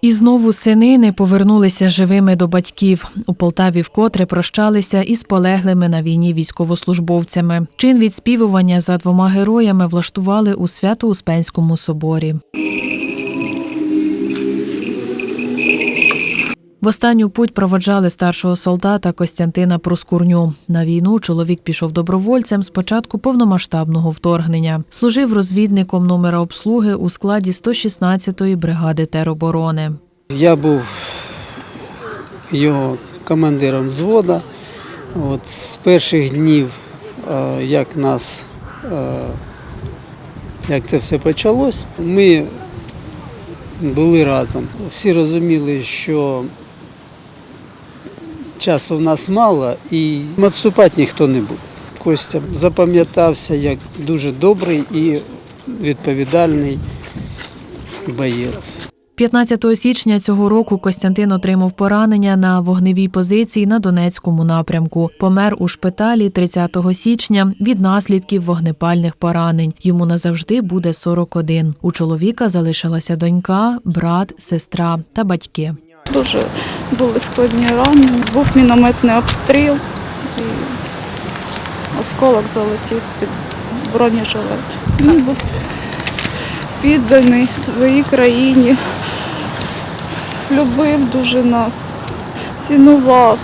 І знову сини не повернулися живими до батьків. У Полтаві вкотре прощалися із полеглими на війні військовослужбовцями. Чин відспівування за двома героями влаштували у Свято-Успенському соборі. В останню путь проводжали старшого солдата Костянтина Проскурню. На війну чоловік пішов добровольцем з початку повномасштабного вторгнення. Служив розвідником номера обслуги у складі 116-ї бригади тероборони. Я був його командиром взвода. От з перших днів, е, як нас, е, як це все почалось, ми були разом. Всі розуміли, що часу в нас мало і відступати ніхто не буде. Костя запам'ятався як дуже добрий і відповідальний боєць. 15 січня цього року Костянтин отримав поранення на вогневій позиції на Донецькому напрямку. Помер у шпиталі 30 січня від наслідків вогнепальних поранень. Йому назавжди буде 41. У чоловіка залишилася донька, брат, сестра та батьки. Дуже були складні рани. Був мінометний обстріл і осколок залетів під бронежилет. Він був підданий своїй країні, любив дуже нас, цінував.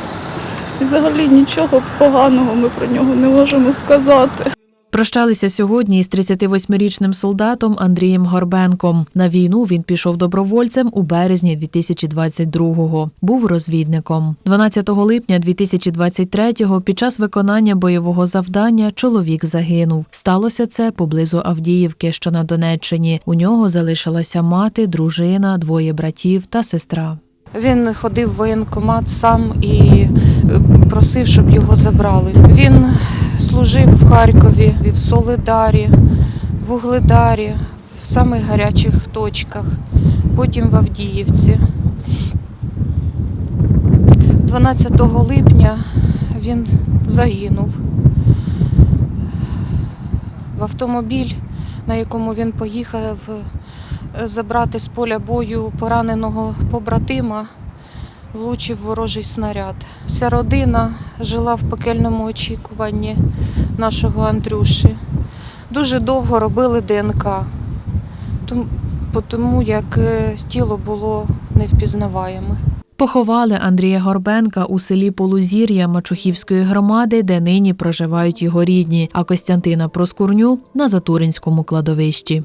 І взагалі нічого поганого ми про нього не можемо сказати. Прощалися сьогодні із 38-річним солдатом Андрієм Горбенком. На війну він пішов добровольцем у березні 2022-го. Був розвідником. 12 липня 2023-го під час виконання бойового завдання чоловік загинув. Сталося це поблизу Авдіївки, що на Донеччині. У нього залишилася мати, дружина, двоє братів та сестра. Він ходив в воєнкомат сам і е, просив, щоб його забрали. Він служив в Харкові, в Солидарі, в Угледарі, в самих гарячих точках, потім в Авдіївці. 12 липня він загинув. В автомобіль, на якому він поїхав забрати з поля бою пораненого побратима, влучив ворожий снаряд. Вся родина жила в пекельному очікуванні нашого Андрюші. Дуже довго робили ДНК, тому- як е, тіло було невпізнаваєме. Поховали Андрія Горбенка у селі Полузір'я Мачухівської громади, де нині проживають його рідні, а Костянтина Проскурню на Затуринському кладовищі.